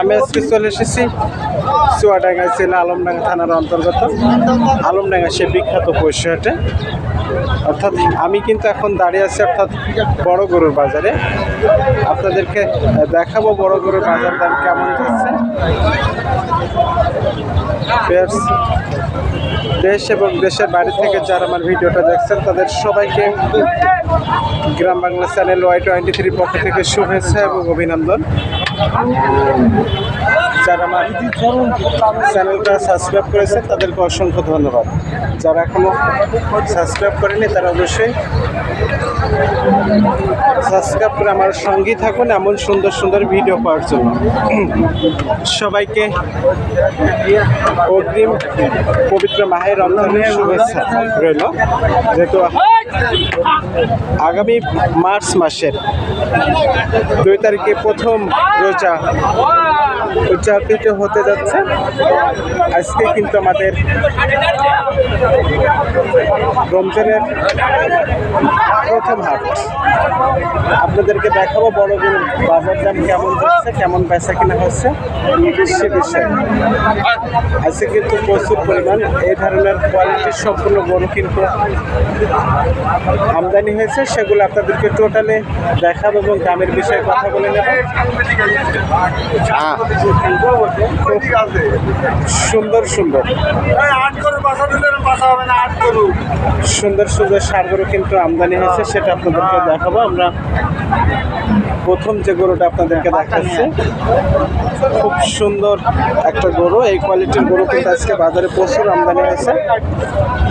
আমি আজকে চলে এসেছি চুয়াডাঙ্গা জেলা আলমডাঙ্গা থানার অন্তর্গত। আলমডাঙ্গা সে বিখ্যাত পশুহাটে অর্থাৎ আমি কিন্তু এখন দাঁড়িয়ে আছি অর্থাৎ বড় গরুর বাজারে। আপনাদেরকে দেখাবো বড় গরুর বাজার দাম কেমন যাচ্ছে। দেশ এবং দেশের বাইরে থেকে যারা আমার ভিডিওটা দেখছেন, তাদের সবাইকে Gram Bangla channel Y twenty three পক্ষ থেকে শুভেচ্ছা এবং অভিনন্দন। যারা আমার চ্যানেলটা সাবস্ক্রাইব করেছে তাদেরকে অসংখ্য ধন্যবাদ। যারা এখনও সাবস্ক্রাইব করেনি তারা অবশ্যই সাবস্ক্রাইব করে আমার সঙ্গেই থাকুন এমন সুন্দর সুন্দর ভিডিও পাওয়ার জন্য। সবাইকে অগ্রিম পবিত্র মাহের রমজানের শুভেচ্ছা রইল। যেহেতু আগামী মার্চ মাসের দুই তারিখে প্রথম রোজা উদযাপিত হতে যাচ্ছে। আজকে কিন্তু আমাদের রমজানের প্রথম হাট। আপনাদেরকে দেখাবো বড় গরুর বাজার দাম কেমন যাচ্ছে কেমন বেচা কিনা হচ্ছে সে বিষয়ে। আজকে কিন্তু প্রচুর পরিমাণ এই ধরনের কোয়ালিটির সম্পূর্ণ গরু কিন্তু আমদানি হয়েছে সেগুলো আপনাদেরকে টোটালে দেখাবো এবং দামের বিষয়ে কথা বলে নেব। সুন্দর সুন্দর। সুন্দর সুন্দর সারগুলো কিন্তু আমদানি হয়েছে সেটা আপনাদেরকে দেখাবো। আমরা প্রথম যে গরুটা আপনাদেরকে দেখাচ্ছি খুব সুন্দর একটা গরু। এই কোয়ালিটির গরু কিন্তু আজকে বাজারে প্রচুর আমদানি হয়েছে।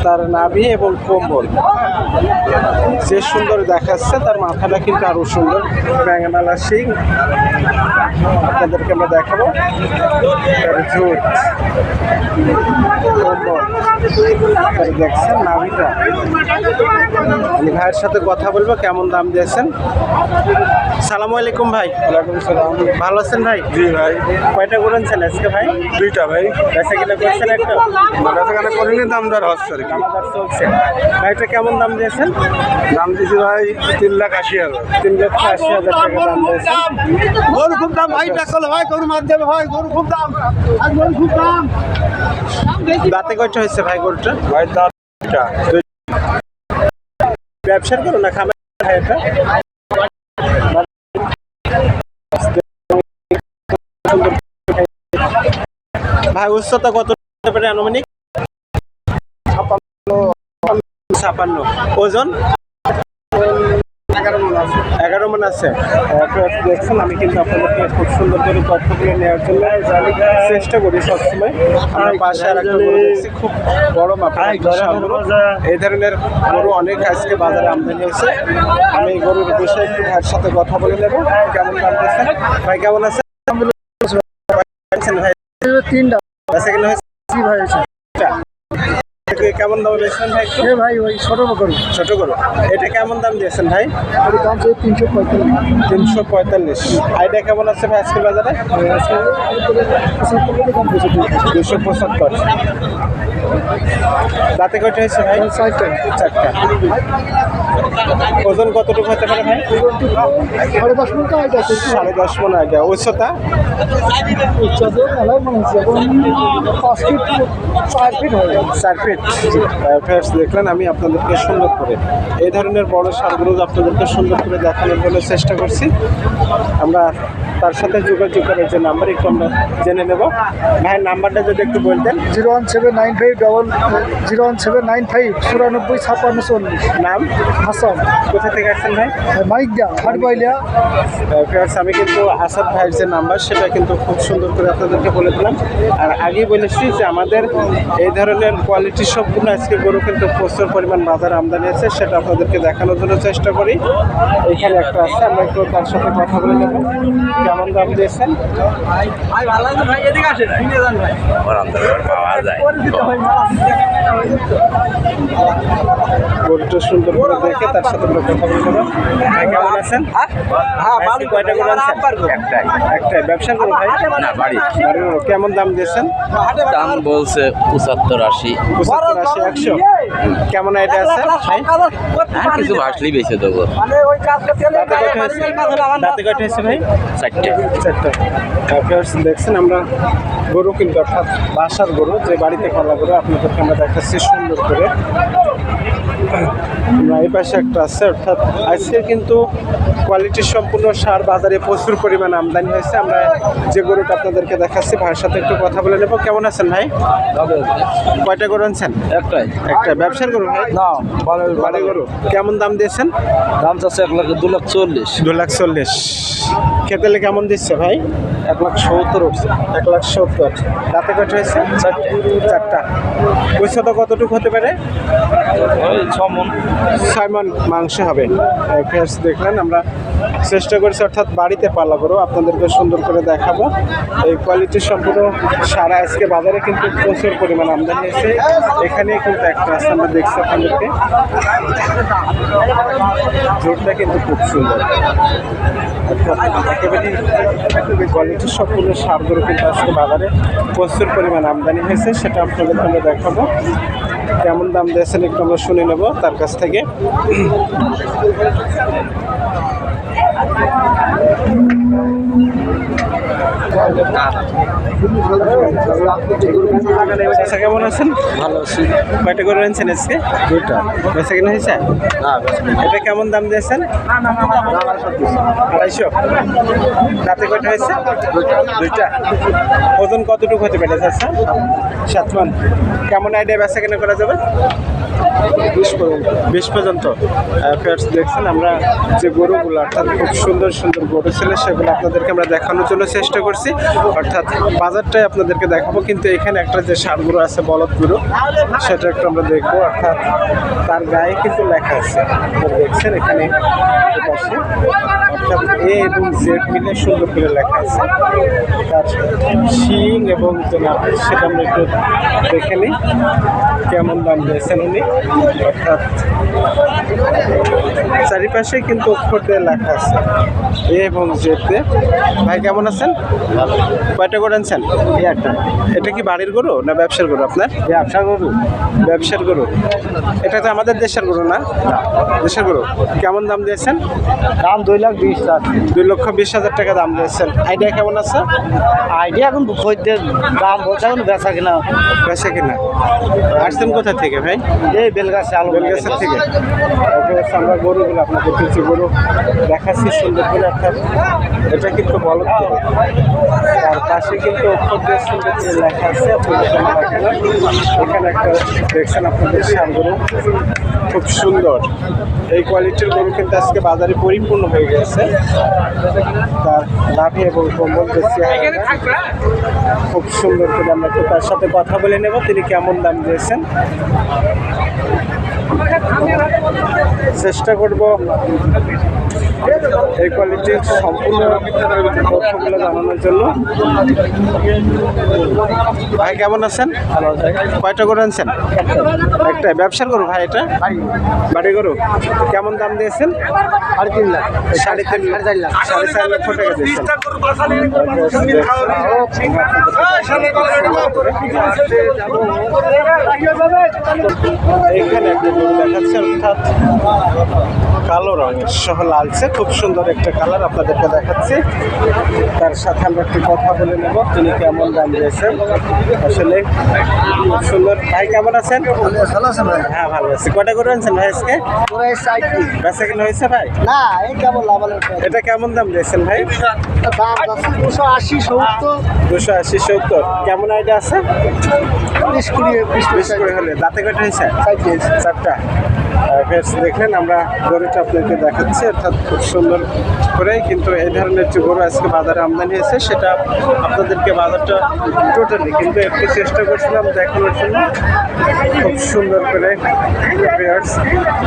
তার নাভি এবং কম্বল যে সুন্দর দেখাচ্ছে তার মাথাটা কিন্তু আরও সুন্দর ব্যাঙ্গানালা সিং আপনাদেরকে আমরা দেখাবো। ঝুট দেখছেন নাভিটা। আমি ভাইয়ের সাথে কথা বলব কেমন দাম দিয়েছেন? সালামু আলাইকুম ভাই। ওয়ালাইকুম সালাম। ভালো আছেন ভাই? জি ভাই। কয়টা করেছেন আজকে ভাই? দুইটা ভাই। বেচা কিনা করছেন একটা? বেচাকেনা করিনি দাম দর হচ্ছে আর কি। চলছে। ভাইটা কেমন দাম দিয়েছেন? দাম দিয়েছি ভাই তিন লাখ আশি হাজার। তিন লক্ষ আশি হাজার টাকা দাম দিয়েছেন। গরু খুব দাম ভাই টাকল ভাই গরু দেবে ভাই গরু খুব দাম। আর গরু খুব দাম। দাঁতে কয়টা হয়েছে ভাই গরুটা? ভাই দাম দুইটা। ব্যবসার করো না খামার ভাই এটা? ভাই উচ্চতা কত আনুমানিক? ছাপান্ন ওজন? এগারো মন আছে। মন আছে। দেখছেন আমি কিন্তু আপনাদেরকে খুব সুন্দর করে তথ্যগুলো নেওয়ার জন্য চেষ্টা করি সবসময়। আমরা পাশে আর একটা গরু দেখছি খুব বড় মাপের গরু। এই ধরনের গরু অনেক আজকে বাজারে আমদানি হয়েছে। আমি এই গরুর বিষয়ে একটু ভাইয়ের সাথে কথা বলে নেব। কেমন দিচ্ছেন ভাই কেমন আছেন আছেন তিনটা হয়েছে? কেমন দাম দিয়েছেন ভাই হ্যাঁ ভাই ওই ছোট গরু ছোট গরু এটা কেমন দাম দিয়েছেন ভাই? দাম চাই তিনশো পঁয়তাল্লিশ। তিনশো পঁয়তাল্লিশ। আইডিয়া কেমন আছে ভাই আজকের বাজারে? দুশো পঁচাত্তর। দাঁতে কয়টা হয়েছে ভাই? চারটা। চারটা। ওজন কতটুকু হতে পারে ভাই? সাড়ে দশ মিনিট আইটা সাড়ে দশ মন আইডিয়া। উচ্চতা? উচ্চতা মনে পাঁচ ফিট চার ফিট চার ফিট দেখলেন আমি আপনাদেরকে সুন্দর করে এই ধরনের বড় সারগুলো আপনাদেরকে সুন্দর করে দেখানোর জন্য চেষ্টা করছি। আমরা তার সাথে যোগাযোগ করে যে নাম্বার একটু আমরা জেনে নেব। ভাইয়ের নাম্বারটা যদি একটু বলতেন। Zero one seven nine five double zero one seven nine five চুরানব্বই ছাপ্পান্ন চল্লিশ। নাম? হাসান। কোথা থেকে আসছেন ভাই? মাইক দা হাটবাইলিয়া। ফ্রেন্ডস আমি কিন্তু আসাদ ভাইয়ের যে নাম্বার সেটা কিন্তু খুব সুন্দর করে আপনাদেরকে বলে দিলাম। আর আগেই বলেছি যে আমাদের এই ধরনের কোয়ালিটি সম্পূর্ণ আজকে গরু কিন্তু প্রচুর পরিমাণ বাজার আমদানি আছে সেটা আপনাদেরকে দেখানোর জন্য চেষ্টা করি। এখানে একটা আছে আমরা একটু তার সাথে কথা বলে নেব। কেমন দাম দিয়েছেন? গরুটা সুন্দর করে দেখে তার সাথে আমরা কথা বলে নেব। ভাই কেমন আছেন? আজকে কয়টা করে একটাই। একটাই। ব্যবসা করো ভাই। না বাড়ি। কেমন দাম দিয়েছেন? দাম বলছে পঁচাত্তর আশি। পঁচাত্তর আশি একশো। কেমন আইডিয়া আছে? হ্যাঁ কিছু ভাসলেই বেঁচে দেবো। দাঁতে কয়টা হয়েছে? দাঁতে কয়টা হয়েছে ভাই? চারটে। চারটা। দেখছেন আমরা গরু কিন্তু অর্থাৎ বাসার গরু যে বাড়িতে পালা গরু আপনাদেরকে আমরা দেখাচ্ছি সুন্দর করে। এই পাশে একটা আছে অর্থাৎ আজকে কিন্তু কোয়ালিটি সম্পূর্ণ সার বাজারে প্রচুর পরিমাণে আমদানি হয়েছে। আমরা যে গরুটা আপনাদেরকে দেখাচ্ছি ভাইয়ের সাথে একটু কথা বলে নেব। কেমন আছেন ভাই? কয়টা গরু আনছেন? একটাই। একটা। ব্যবসার গরু ভাই? না বাড়ি গরু। কেমন দাম দিয়েছেন? দাম চাচ্ছে এক লাখ দু লাখ চল্লিশ। দু লাখ চল্লিশ। খেতেলে কেমন দিচ্ছে ভাই? এক লাখ সত্তর উঠছে। এক লাখ সত্তর। তাতে কত হয়েছে? চারটে। চারটা। পয়সা তো কতটুকু হতে পারে? ওই ছ মন, ছয় মন মাংস হবে। ফ্রেশ দেখলেন, আমরা চেষ্টা করছি, অর্থাৎ বাড়িতে পালা করো আপনাদেরকে সুন্দর করে দেখাবো। এই কোয়ালিটি সম্পূর্ণ সারা আজকে বাজারে কিন্তু প্রচুর পরিমাণ আমদানি হয়েছে। এখানে কিন্তু একটা আছে আমরা দেখছি আপনাদেরকে। জোরটা কিন্তু খুব সুন্দর। অর্থাৎ একেবারে কোয়ালিটি সম্পূর্ণ সারগুলো কিন্তু আজকে বাজারে প্রচুর পরিমাণ আমদানি হয়েছে। সেটা আপনাদেরকে আমরা দেখাবো। কেমন দাম দিয়েছেন একটু আমরা শুনে নেব তার কাছ থেকে। কেমন আছেন? ভালো আছি। কয়টা করে আনছেন আজকে? দুইটা। বেচা কিনা হয়েছে? এটা কেমন দাম দিয়েছেন? আড়াইশো। রাতে কয়টা হয়েছে? দুইটা। ওজন কতটুকু হতে পারে চাচা? সাত মান কেমন আইডিয়া বেচা কেনা করা যাবে? বিশ পর্যন্ত ফেয়ার্স দেখছেন। আমরা যে গরুগুলো, অর্থাৎ খুব সুন্দর সুন্দর গরু ছিল, সেগুলো আপনাদেরকে আমরা দেখানোর জন্য চেষ্টা করছি। অর্থাৎ বাজারটাই আপনাদেরকে দেখাবো, কিন্তু এখানে একটা যে সার গরু আছে, বলদ গরু, সেটা একটু আমরা দেখব। অর্থাৎ তার গায়ে কিন্তু লেখা আছে। দেখছেন এখানে অর্থাৎ এ এবং জেড মিলে সুন্দর করে লেখা আছে। তার শিং এবং সেটা আমরা একটু দেখে নিই, কেমন দাম দিয়েছেন উনি। অর্থাৎ চারিপাশে কিন্তু অক্ষর দিয়ে লেখা আছে। এ এবং দিয়ে ভাই কেমন আছেন? কয়টা করে আনছেন? একটা। এটা কি বাড়ির গরু না ব্যবসার গরু আপনার? ব্যবসার গরু। ব্যবসার গরু। এটা তো আমাদের দেশের গরু না? দেশের গরু। কেমন দাম দিয়েছেন? দাম দুই লাখ বিশ লাখ। দুই লক্ষ বিশ হাজার টাকা দাম দিয়েছেন। আইডিয়া কেমন আছে? আইডিয়া এখন খদ্দের দাম বলছে এখন বেচা কিনা। বেচা কিনা। আসছেন কোথা থেকে ভাই? এই বেলগাছে আলু বেলগাছের থেকে। আমরা গরুগুলো আপনাদের কিছু গরু দেখাচ্ছি সুন্দর করে অর্থাৎ এটা কিন্তু গরু। তার পাশে কিন্তু অক্ষর দিয়ে সুন্দর করে লেখা আছে আপনাদের এখানে। একটা দেখছেন আপনাদের সার গরু। খুব সুন্দর। এই কোয়ালিটির গরু কিন্তু আজকে বাজারে পরিপূর্ণ হয়ে গেছে। তার লাভি এবং কম্বল বেশি খুব সুন্দর করে আমরা একটু তার সাথে কথা বলে নেব তিনি কেমন দাম দিয়েছেন। চেষ্টা করব এই কোয়ালিটির সম্পূর্ণ তথ্যগুলো জানানোর জন্য। ভাই কেমন আছেন? কয়টা করে আনছেন? একটা। ব্যবসার করো ভাই এটা? বাড়ি করো কেমন দাম দিয়েছেন? আর তিন লাখ। সাড়ে তিন লাখ। লাখ। সাড়ে চার লক্ষ টাকা দিয়েছেন? এখানে একটা গরু দেখাচ্ছে অর্থাৎ কালো রঙের সহ লালচে খুব সুন্দর একটা কালার আপনাদেরকে দেখাচ্ছি। তার সাথে আমরা একটু কথা বলে নেব তিনি কেমন দাম দিয়েছেন? আসলে খুব সুন্দর। ভাই কেমন আছেন? ভালো আছে ভাই হ্যাঁ ভালো আছি। কটা করে আনছেন ভাই আজকে? বেচা কিনা হয়েছে ভাই? না এই কেমন লাভালের এটা কেমন দাম দিয়েছেন ভাই? দুশো আশি সত্তর। দুশো আশি সত্তর। কেমন আইডিয়া আছে? বিশ কুড়ি বিশ করে হলে। দাঁতে কটা হয়েছে? চারটা। ফেস দেখলেন, আমরা গরুটা আপনাকে দেখাচ্ছি, অর্থাৎ খুব সুন্দর করে কিন্তু এই ধরনের যে গরু আজকে বাজারে আমদানি হয়েছে, সেটা আপনাদেরকে বাজারটা টোটালি কিন্তু একটু চেষ্টা করছিলাম দেখানোর জন্য। খুব সুন্দর করে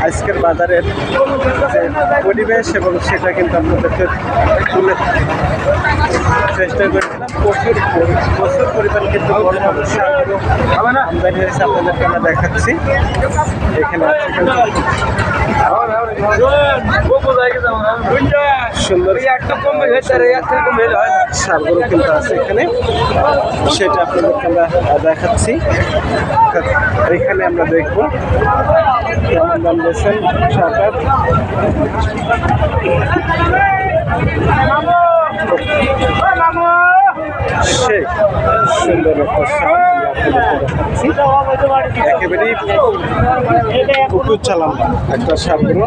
আজকের বাজারের যে পরিবেশ এবং সেটা কিন্তু আপনাদেরকে তুলে চেষ্টা করেছিলাম। প্রচুর প্রচুর পরিমাণ কিন্তু আমদানি হয়েছে, আপনাদেরকে আমরা দেখাচ্ছি। এখানে সুন্দর কিন্তু আছে এখানে সেটা আপনাদেরকে আমরা দেখাচ্ছি এখানে আমরা দেখব কেমন দাম দিয়েছেন সেই সুন্দর একটা একেবারেই পুকুর চালাম একটা সাপগুলো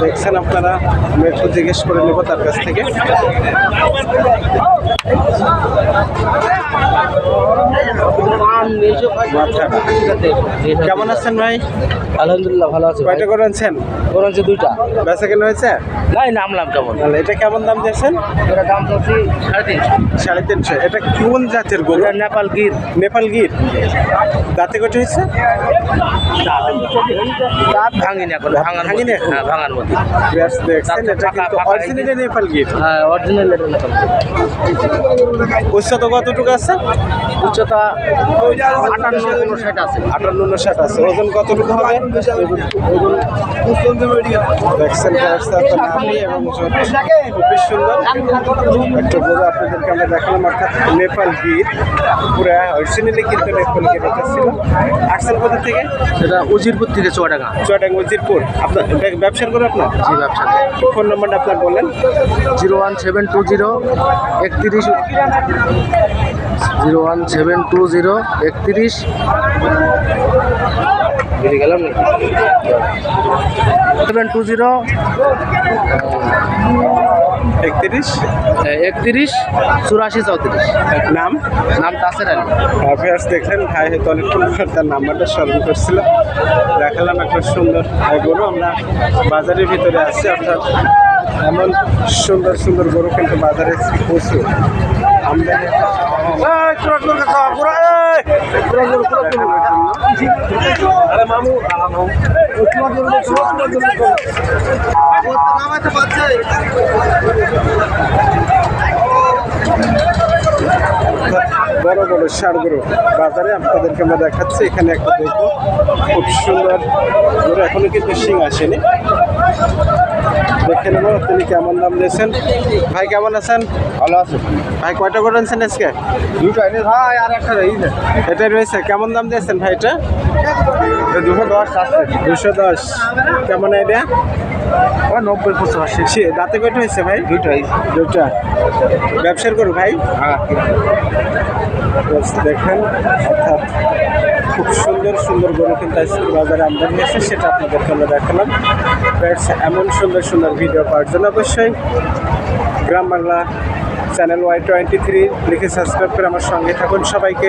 দেখছেন আপনারা আমি একটু জিজ্ঞেস করে নেব তার কাছ থেকে। মাথাটা। কেমন আছেন ভাই? আলহামদুলিল্লাহ ভালো আছে কয়টা করে আনছেন? ওর হচ্ছে দুইটা। বেচা কেন হয়েছে? নাই নামলাম কেমন? এটা কেমন দাম দিয়েছেন? এটা দাম চাচ্ছি সাড়ে তিনশো। সাড়ে তিনশো। এটা কোন জাতের গরু? নেপাল গির। নেপাল গির। দাঁতে কটা হয়েছে? দাঁত ভাঙিনি এখন ভাঙার ভাঙিনি এখন? হ্যাঁ ভাঙার মধ্যে। ব্যাস দেখছেন এটা কিন্তু ফাঁকা নেপাল গির। হ্যাঁ অরিজিনাল এটা নেপাল উচ্চতা কতটুকু আছে? উচ্চতা আটান্ন আছে। আটান্ন আছে। ওজন কতটুকু হবে? দেখছেন এবং খুবই সুন্দর একটা গরু আপনাদেরকে আমরা দেখালাম অর্থাৎ নেপাল গির। পুরা অরিজিনালি কিন্তু নেপাল গির এটা ছিল। আসছেন কোথা থেকে? সেটা উজিরপুর থেকে চুয়াডাঙ্গা। চুয়াডাঙ্গ উজিরপুর। আপনার ব্যব- ব্যবসার করে আপনার? জি ব্যবসা ফোন নম্বরটা আপনার বলেন। Zero one seven two zero একত্রিশ zero one seven two zero একত্রিশ বেরিয়ে গেলাম সেভেন টু জিরো একত্রিশ। একত্রিশ চুরাশি চৌত্রিশ। নাম? নাম তাসের আলী। দেখলেন ভাই হয়তো অনেকক্ষণ তার নাম্বারটা স্মরণ করছিল। দেখালাম একটা সুন্দর আহ, গরু আমরা বাজারের ভিতরে আছি অর্থাৎ এমন সুন্দর সুন্দর গরু কিন্তু বাজারে প্রচুর। আমদানি বড় বড় সার গরু বাজারে আপনাদেরকে আমরা দেখাচ্ছি। এখানে একটা দেখব খুব সুন্দর। এখনও কিন্তু শিং আসেনি। দেখে নেব তিনি কেমন দাম দিয়েছেন? ভাই কেমন আছেন? ভালো আছে। ভাই কয়টা করে আনছেন আজকে? দুটো ভাই আর একটা এটাই রয়েছে। কেমন দাম দিয়েছেন ভাই এটা? দুশো দশ আসছে। দুশো দশ। কেমন আইডিয়া? ওই নব্বই পঁচাশি সে দাঁতে কয়টা হয়েছে ভাই? দুইটাই দুটা। ব্যবসার করু ভাই? হ্যাঁ। দেখেন অর্থাৎ খুব সুন্দর সুন্দর গরু কিন্তু আজকে বাজারে আমদানি হয়েছে সেটা আপনাদেরকে আমরা দেখালাম। Friends, এমন সুন্দর সুন্দর ভিডিও পাওয়ার জন্য অবশ্যই Gram Bangla channel Y twenty three লিখে সাবস্ক্রাইব করে আমার সঙ্গে থাকুন। সবাইকে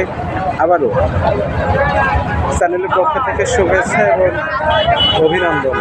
আবারও চ্যানেলের পক্ষ থেকে শুভেচ্ছা এবং অভিনন্দন।